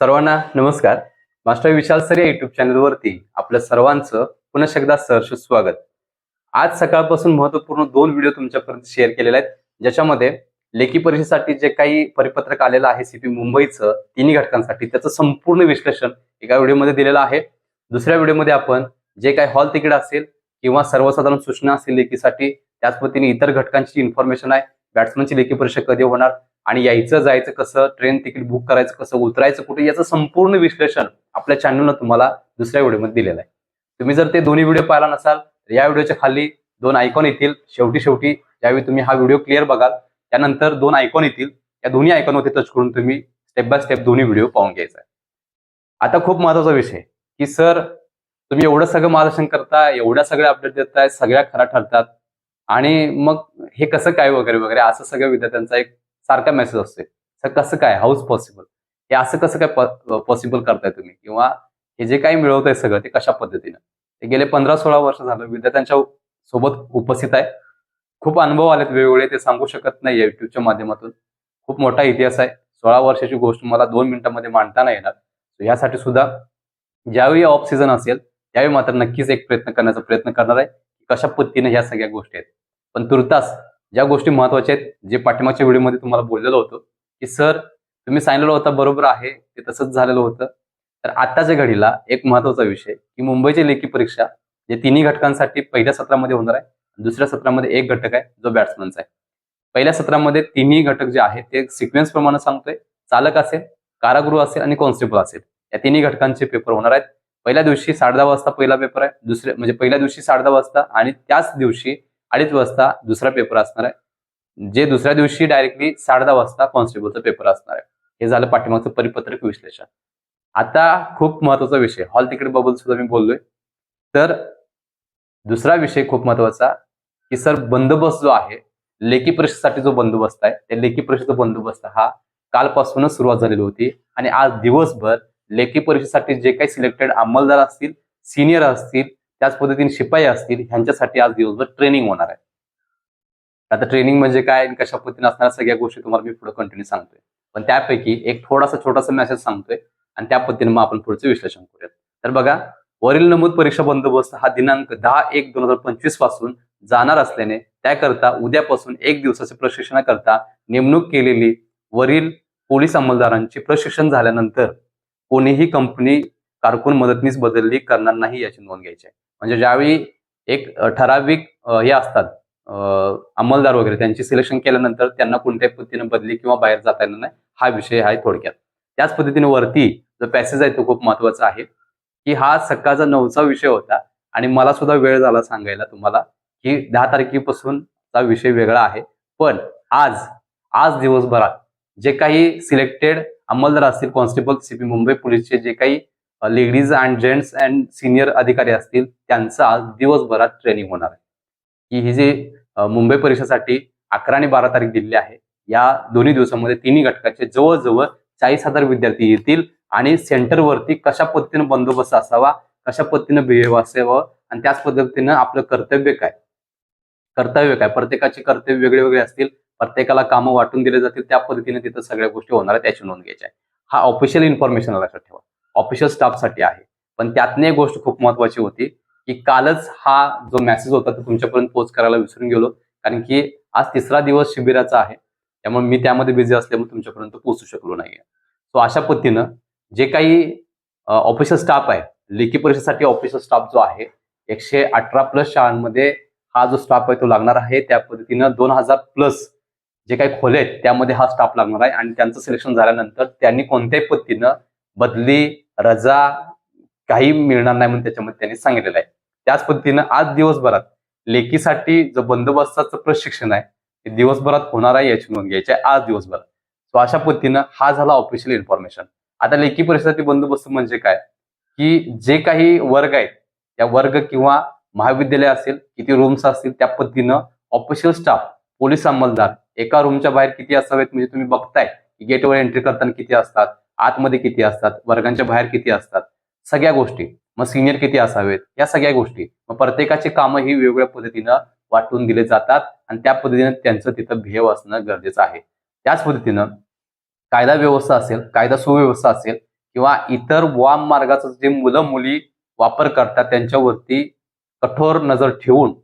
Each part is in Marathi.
सर्वांना नमस्कार. मास्टर विशाल सर या युट्यूब चॅनलवरती आपल्या सर्वांचं पुन्हा एकदा सहर्ष स्वागत. आज सकाळपासून महत्त्वपूर्ण दोन व्हिडिओ तुमच्यापर्यंत शेअर केलेले आहेत ज्याच्यामध्ये लेखी परीक्षेसाठी जे काही परिपत्रक आलेलं आहे सीपी मुंबईचं तिन्ही घटकांसाठी त्याचं संपूर्ण विश्लेषण एका व्हिडिओमध्ये दिलेलं आहे. दुसऱ्या व्हिडिओमध्ये आपण जे काही हॉल तिकीट असेल किंवा सर्वसाधारण सूचना असतील लेखीसाठी त्याच पद्धतीने इतर घटकांची इन्फॉर्मेशन आहे. बॅट्समनची लेखी परीक्षा कधी होणार? आणि यायचं जायचं कसं ट्रेन तिकीट बुक करायचं कसं उतरायचं कुठे याचं संपूर्ण विश्लेषण आपल्या चॅनलनं तुम्हाला दुसऱ्या व्हिडिओमध्ये दिलेलं आहे. तुम्ही जर ते दोन्ही व्हिडिओ पाहिला नसाल तर या व्हिडिओच्या खाली दोन आयकॉन येतील. शेवटी शेवटी ज्यावेळी तुम्ही हा व्हिडिओ क्लिअर बघाल. त्यानंतर दोन आयकॉन येतील. या दोन्ही आयकॉनवरती टच करून तुम्ही स्टेप बाय स्टेप दोन्ही व्हिडिओ पाहून घ्यायचा आहे. आता खूप महत्त्वाचा विषय की सर तुम्ही एवढं सगळं मार्गदर्शन करता एवढ्या सगळ्या अपडेट देताय सगळ्या खरा ठरतात आणि मग हे कसं काय वगैरे वगैरे असं सगळ्या विद्यार्थ्यांचा एक सारखा मेसेज असतोय. सर कसं काय? हाऊस पॉसिबल हे असं कसं काय पॉसिबल करताय तुम्ही? किंवा हे जे काही मिळवत सगळं ते कशा पद्धतीनं? ते गेले पंधरा सोळा वर्ष झालं. विद्यार्थ्यांच्या सोबत उपस्थित आहे. खूप अनुभव आलेत वेगवेगळे ते सांगू शकत नाही युट्यूबच्या माध्यमातून. खूप मोठा इतिहास आहे. सोळा वर्षाची गोष्ट मला दोन मिनिटांमध्ये मांडता नाही येणार यासाठी सुद्धा ज्यावेळी ऑफ सीझन असेल त्यावेळी मात्र नक्कीच एक प्रयत्न करण्याचा प्रयत्न करणार आहे. कशा पद्धतीने ह्या सगळ्या गोष्टी आहेत? पण तुर्तास ज्या गोष्टी महत्त्वाच्या आहेत जे पाठीमागच्या व्हिडिओमध्ये तुम्हाला बोललेलं होतो की सर तुम्ही सांगितलेलं होतं बरोबर आहे ते तसंच झालेलं होतं. तर आत्ताच्या घडीला एक महत्त्वाचा विषय की मुंबईची लेखी परीक्षा जे तिन्ही घटकांसाठी पहिल्या सत्रामध्ये होणार आहे दुसऱ्या सत्रामध्ये एक घटक आहे जो बॅट्समनचा आहे. पहिल्या सत्रामध्ये तिन्ही घटक जे आहेत ते सिक्वेन्स प्रमाणे सांगतोय चालक असेल कारागृह असेल आणि कॉन्स्टेबल असेल. या तिन्ही घटकांचे पेपर होणार आहेत. पहिल्या दिवशी साडे दहा वाजता पहिला पेपर आहे दुसऱ्या म्हणजे पहिल्या दिवशी साडे दहा वाजता आणि त्याच दिवशी अडीच वाजता दुसरा पेपर असणार आहे. जे दुसऱ्या दिवशी डायरेक्टली साडे दहा वाजता कॉन्स्टेबलचा पेपर असणार आहे. हे झालं पाठीमागचं परिपत्रक विश्लेषण. आता खूप महत्त्वाचा विषय. हॉल तिकीटबद्दल सुद्धा मी बोललोय. तर दुसरा विषय खूप महत्त्वाचा की सर बंदोबस्त जो आहे लेखी परीक्षेसाठी जो बंदोबस्त आहे त्या लेखी परीक्षेचा बंदोबस्त हा कालपासूनच सुरुवात झालेली होती. आणि आज दिवसभर लेखी परीक्षेसाठी जे काही सिलेक्टेड अंमलदार असतील सिनियर असतील त्याच पद्धतीने शिपाई असतील ह्यांच्यासाठी आज दिवसभर ट्रेनिंग होणार आहे. आता ट्रेनिंग म्हणजे काय आणि कशा पद्धतीने असणाऱ्या सगळ्या गोष्टी तुम्हाला मी पुढे कंटिन्यू सांगतोय. पण त्यापैकी एक थोडासा छोटासा मेसेज सांगतोय आणि त्या पद्धतीने मग आपण पुढचं विश्लेषण करूयात. तर बघा वरील नमूद परीक्षा बंदोबस्त हा दिनांक दहा एक दोन हजार पंचवीसपासून जाणार असल्याने त्याकरता उद्यापासून एक दिवसाच्या प्रशिक्षणाकरता नेमणूक केलेली वरील पोलीस अंमलदारांची प्रशिक्षण झाल्यानंतर कोणीही कंपनी कारकून मदतनीस बदलली करणार नाही याची नोंद घ्यायची आहे. म्हणजे ज्यावेळी एक ठराविक हे असतात अंमलदार वगैरे त्यांची सिलेक्शन केल्यानंतर त्यांना कोणत्याही पद्धतीने बदली किंवा बाहेर जाता येणार नाही हा विषय आहे थोडक्यात. त्याच पद्धतीने वरती जो पॅसेज आहे तो खूप महत्त्वाचा आहे की हा सकाळचा नऊचा विषय होता आणि मला सुद्धा वेळ झाला सांगायला तुम्हाला की दहा तारखेपासून हा विषय वेगळा आहे. पण आज आज दिवसभरात जे काही सिलेक्टेड अंमलदार असतील कॉन्स्टेबल सीपी मुंबई पोलीसचे जे काही ladies and gents and senior अधिकारी असतील त्यांचं आज दिवसभरात ट्रेनिंग होणार आहे. की ही जी मुंबई परीक्षेसाठी अकरा आणि बारा तारीख दिलेली आहे या दोन्ही दिवसामध्ये तिन्ही घटकाचे जवळजवळ चाळीस हजार विद्यार्थी येतील आणि सेंटरवरती कशा पद्धतीनं बंदोबस्त असावा कशा पद्धतीनं बिहेव असावं आणि त्याच पद्धतीनं आपलं कर्तव्य काय? कर्तव्य काय? प्रत्येकाचे कर्तव्य वेगळे वेगळे असतील प्रत्येकाला कामं वाटून दिले जातील त्या पद्धतीने तिथं सगळ्या गोष्टी होणार आहेत त्याची नोंद घ्यायची आहे. हा ऑफिशियल इन्फॉर्मेशन लक्षात ठेवा. ऑफिशियल स्टाफसाठी आहे. पण त्यातनं एक गोष्ट खूप महत्वाची होती की कालच हा जो मेसेज होता तो तुमच्यापर्यंत पोच करायला विसरून गेलो. कारण की आज तिसरा दिवस शिबिराचा आहे. त्यामुळे मी त्यामध्ये बिझी असल्यामुळे तुमच्यापर्यंत पोहोचू शकलो नाहीये. सो अशा पद्धतीनं जे काही ऑफिशियल स्टाफ आहे लेखी परीक्षेसाठी ऑफिशियल स्टाफ जो आहे एकशे अठरा प्लस शाळांमध्ये हा जो स्टाफ आहे तो लागणार आहे. त्या पद्धतीनं दोन हजार प्लस जे काही खोले आहेत त्यामध्ये हा स्टाफ लागणार आहे. आणि त्यांचं सिलेक्शन झाल्यानंतर त्यांनी कोणत्याही पद्धतीनं बदली रजा काही मिळणार नाही म्हणून त्याच्यामध्ये त्यांनी सांगितलेलं आहे. त्याच पद्धतीनं आज दिवसभरात लेखीसाठी जो बंदोबस्ताचं प्रशिक्षण आहे ते दिवसभरात होणार आहे याची नोंद घ्यायची आहे आज दिवसभरात. सो अशा पद्धतीनं हा झाला ऑफिशियल इन्फॉर्मेशन आता लेखी परीक्षेसाठी बंदोबस्त म्हणजे काय? की जे काही वर्ग आहेत त्या वर्ग किंवा महाविद्यालय असेल किती रूम्स असतील त्या पद्धतीनं ऑफिशियल स्टाफ पोलीस अंमलदार एका रूमच्या बाहेर किती असावेत म्हणजे तुम्ही बघताय. गेटवर एंट्री करताना किती असतात? आतमध्ये किती असतात वर्गांच्या बाहेर किती असतात सगळ्या गोष्टी मग सिनियर किती असावेत या सगळ्या गोष्टी. मग प्रत्येकाची कामं ही वेगवेगळ्या पद्धतीनं वाटून दिले जातात आणि त्या पद्धतीनं त्यांचं तिथं भेव असणं गरजेचं आहे. त्याच पद्धतीनं कायदा व्यवस्था असेल कायदा सुव्यवस्था असेल किंवा इतर वाम मार्गाचं जे मुलं मुली वापर करतात त्यांच्यावरती कठोर नजर ठेवून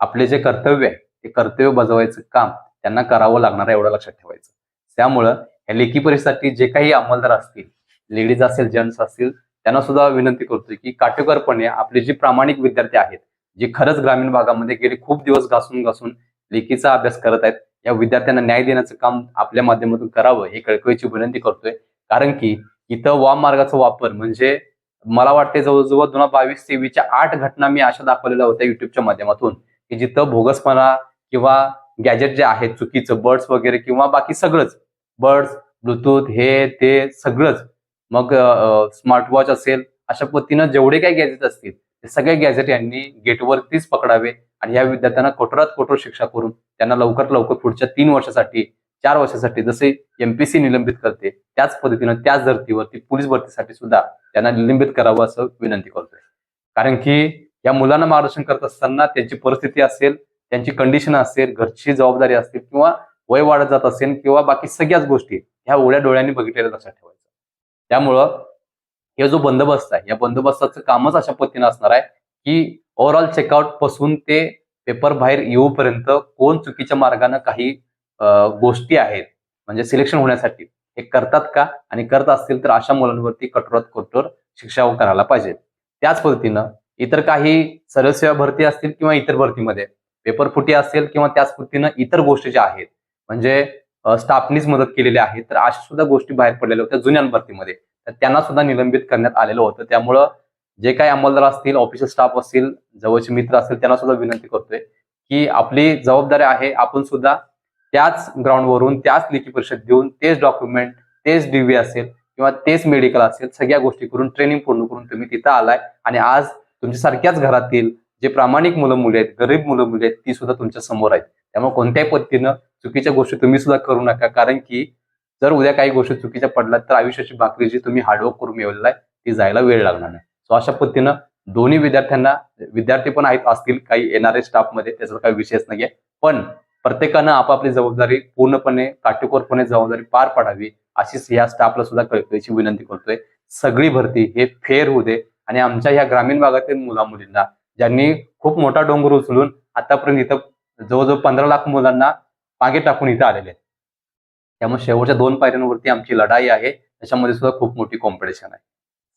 आपले जे कर्तव्य आहे ते कर्तव्य बजावायचं काम त्यांना करावं लागणार आहे एवढं लक्षात ठेवायचं. त्यामुळं या लेखी परीक्षेसाठी जे काही अंमलदार असतील लेडीज असेल जेंट्स असतील त्यांना सुद्धा विनंती करतोय की काटेकोरपणे आपले जे प्रामाणिक विद्यार्थी आहेत जे खरंच ग्रामीण भागामध्ये गेले खूप दिवस घासून घासून लेखीचा अभ्यास करत आहेत या विद्यार्थ्यांना न्याय देण्याचं काम आपल्या माध्यमातून करावं हे कळकळीची विनंती करतोय. कारण की इथं वाम मार्गाचा वापर म्हणजे मला वाटते जवळजवळ दोन हजार बावीस तेवीसच्या आठ घटना मी अशा दाखवलेल्या होत्या युट्यूबच्या माध्यमातून की जिथं भोगसपणा किंवा गॅजेट जे आहेत चुकीचं बर्ड्स वगैरे किंवा बाकी सगळंच बर्ड्स ब्लूटूथ हे ते सगळंच. मग स्मार्ट वॉच असेल अशा पद्धतीनं जेवढे काही गॅजेट असतील ते सगळे गॅजेट यांनी गेटवरतीच पकडावे आणि या विद्यार्थ्यांना कठोरात कठोर शिक्षा करून त्यांना लवकर लवकर पुढच्या तीन वर्षासाठी चार वर्षासाठी जसे एमपीसी निलंबित करते त्याच पद्धतीनं त्याच धर्तीवरती पोलीस भरतीसाठी सुद्धा त्यांना निलंबित करावं असं विनंती करतोय. कारण की या मुलांना मार्गदर्शन करत असताना त्यांची परिस्थिती असेल त्यांची कंडिशन असेल घरची जबाबदारी असतील किंवा वय वाढत जात असेल किंवा बाकी सगळ्याच गोष्टी ह्या उघड्या डोळ्यांनी बघितलेल्या लक्षात ठेवायचं. त्यामुळं हे जो बंदोबस्त आहे या बंदोबस्ताचं कामच अशा पद्धतीनं असणार आहे की ओव्हरऑल चेकआउटपासून ते पेपर बाहेर येऊपर्यंत कोण चुकीच्या मार्गाने काही गोष्टी आहेत म्हणजे सिलेक्शन होण्यासाठी हे करतात का? आणि करत असतील तर अशा मुलांवरती कठोरात कठोर शिक्षा करायला पाहिजे. त्याच पद्धतीनं इतर काही सर्वसेवा भरती असतील किंवा इतर भरतीमध्ये पेपर फुटी असेल किंवा त्याच पद्धतीनं इतर गोष्टी ज्या आहेत म्हणजे स्टाफनीच मदत केलेली आहे. तर अशा सुद्धा गोष्टी बाहेर पडलेल्या होत्या जुन्या भरतीमध्ये तर त्यांना सुद्धा निलंबित करण्यात आलेलं होतं. त्यामुळं जे काही अंमलदार असतील ऑफिशियल स्टाफ असतील जवळचे मित्र असतील त्यांना सुद्धा विनंती करतोय की आपली जबाबदारी आहे आपण सुद्धा त्याच ग्राउंडवरून त्याच लेखी परिषद देऊन तेच डॉक्युमेंट तेच डीव्ही असेल किंवा तेच मेडिकल असेल सगळ्या गोष्टी करून ट्रेनिंग पूर्ण करून तुम्ही तिथं आलाय. आणि आज तुमच्या सारख्याच घरातील जे प्रामाणिक मुलं मुली आहेत गरीब मुलं मुली आहेत ती सुद्धा तुमच्यासमोर आहेत. त्यामुळे कोणत्याही पद्धतीनं चुकीच्या गोष्टी तुम्ही सुद्धा करू नका. कारण की जर उद्या काही गोष्टी चुकीच्या पडल्या तर आयुष्याची भाकरी जी तुम्ही हार्डवर्क करून मिळवलेला आहे ती जायला वेळ लागणार नाही. सो अशा पद्धतीनं दोन्ही विद्यार्थ्यांना विद्यार्थी पण आहेत असतील काही येणारे स्टाफमध्ये त्याचा काही विषयच नाहीये. पण प्रत्येकानं आपापली जबाबदारी पूर्णपणे काटेकोरपणे जबाबदारी पार पाडावी अशीच या स्टाफला सुद्धा कळकळीची विनंती करतोय. सगळी भरती हे फेर होऊ दे. आणि आमच्या या ग्रामीण भागातील मुला मुलींना ज्यांनी खूप मोठा डोंगर उचलून आतापर्यंत इथं जवळजवळ पंधरा लाख मुलांना मागे टाकून इथं आलेले आहेत. त्यामुळे शेवटच्या दोन पायऱ्यांवरती आमची लढाई आहे. त्याच्यामध्ये सुद्धा खूप मोठी कॉम्पिटिशन आहे.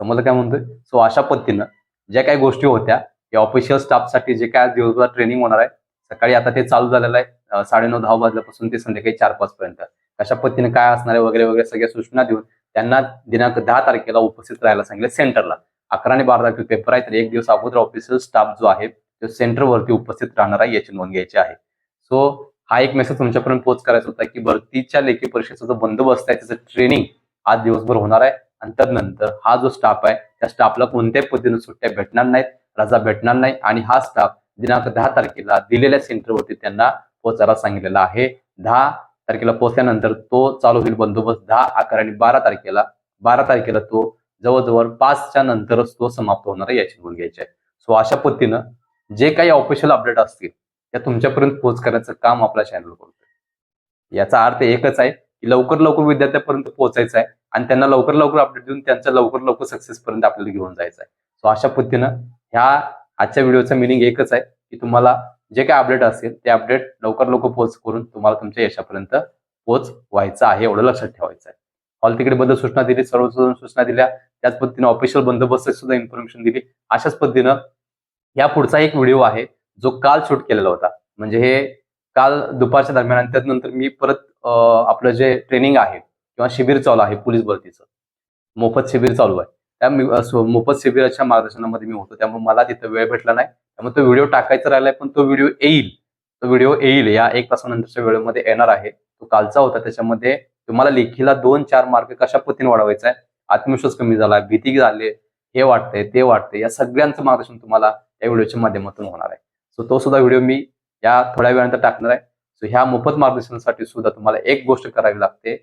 समजलं काय म्हणतोय? सो अशा पद्धतीनं ज्या काही गोष्टी होत्या या ऑफिशियल स्टाफसाठी जे काय दिवसभर ट्रेनिंग होणार आहे सकाळी आता ते चालू झालेलं आहे. साडे साडेनऊ दहा वाजल्यापासून ते संध्याकाळी चार पाच पर्यंत. कशा पद्धतीने काय असणार आहे वगैरे वगैरे सगळ्या सूचना देऊन त्यांना दिनांक दहा तारखेला उपस्थित राहायला सांगितलं सेंटरला. अकरा आणि बारा तारखेला पेपर आहे तर एक दिवस अगोदर ऑफिशियल स्टाफ जो आहे तो सेंटरवरती उपस्थित राहणार आहे याची नोंद घ्यायची आहे. सो हा एक मेसेज तुमच्यापर्यंत पोच करायचा होता की भरतीच्या लेखी परीक्षेचा जो बंदोबस्त आहे त्याचं ट्रेनिंग आज दिवसभर होणार आहे. आणि त्यानंतर हा जो स्टाफ आहे त्या स्टाफला कोणत्याही पद्धतीने सुट्ट्या भेटणार नाहीत रजा भेटणार नाही. आणि हा स्टाफ दिनांक दहा तारखेला दिलेल्या सेंटरवरती त्यांना पोहोचायला सांगितलेला आहे. दहा तारखेला पोहोचल्यानंतर तो चालू होईल बंदोबस्त दहा अकरा आणि बारा तारखेला. बारा तारखेला तो जवळजवळ पाचच्या नंतरच तो समाप्त होणार आहे याची नोंद घ्यायची आहे. सो अशा पद्धतीनं जे काही ऑफिशियल अपडेट असतील त्या तुमच्यापर्यंत पोहोच करण्याचं काम आपला चॅनल करतोय. याचा अर्थ एकच आहे की लवकर लवकर विद्यार्थ्यापर्यंत पोहोचायचं आहे आणि त्यांना लवकर लवकर अपडेट देऊन त्यांच्या लवकर लवकर सक्सेस पर्यंत आपल्याला घेऊन जायचं आहे. सो अशा पद्धतीनं ह्या आजच्या व्हिडिओचं मिनिंग एकच आहे की तुम्हाला जे काही अपडेट असेल ते अपडेट लवकर लवकर पोहोच करून तुम्हाला तुमच्या यशापर्यंत पोहोच व्हायचं आहे एवढं लक्षात ठेवायचं आहे. हॉल तिकडे बद्दल सूचना दिली सर्व सूचना दिल्या त्याच पद्धतीने ऑफिशियल बंदोबस्त सुद्धा इन्फॉर्मेशन दिली. अशाच पद्धतीनं या पुढचा एक व्हिडिओ आहे जो काल शूट केलेला होता. म्हणजे हे काल दुपारच्या दरम्यान आणि त्यानंतर मी परत आपलं जे ट्रेनिंग आहे किंवा शिबिर चालू आहे पोलीस भरतीचं मोफत शिबिर चालू आहे. त्या मोफत शिबिराच्या मार्गदर्शनामध्ये मी होतो. त्यामुळे मला तिथं वेळ भेटला नाही. त्यामुळे तो व्हिडिओ टाकायचा राहिलाय पण तो व्हिडिओ येईल. तो व्हिडिओ येईल. या एक तासानंतरच्या वेळेमध्ये येणार आहे. तो कालचा होता. त्याच्यामध्ये तुम्हाला लेखीला दोन चार मार्क कशा पद्धतीने वाढवायचा आहे आत्मविश्वास कमी झाला भीती झाली हे वाटतंय ते वाटतंय या सगळ्यांचं मार्गदर्शन तुम्हाला या व्हिडिओच्या माध्यमातून होणार आहे. सो तो सुद्धा व्हिडिओ मी या थोड्या वेळानंतर टाकणार आहे. सो ह्या मोफत मार्गदर्शनासाठी सुद्धा तुम्हाला एक गोष्ट करावी लागते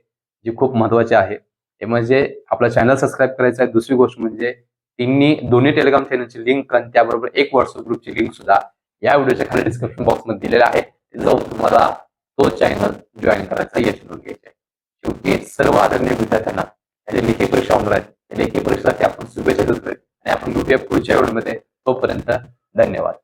जी खूप महत्वाची आहे. ते म्हणजे आपला चॅनल सबस्क्राईब करायचं आहे. दुसरी गोष्ट म्हणजे तिन्ही दोन्ही टेलिग्राम चॅनलची लिंक आणि त्याबरोबर एक व्हॉट्सअप ग्रुपची लिंक सुद्धा या व्हिडिओच्या खाली डिस्क्रिप्शन बॉक्समध्ये दिलेला आहे. जाऊन तुम्हाला तो चॅनल जॉईन करायचा याची नोंद घ्यायची आहे. शेवटी सर्व आदरणीय विद्यार्थ्यांना या लेखी परीक्षा होणार आहेत. पुढच्या वेळेमध्ये तोपर्यंत धन्यवाद.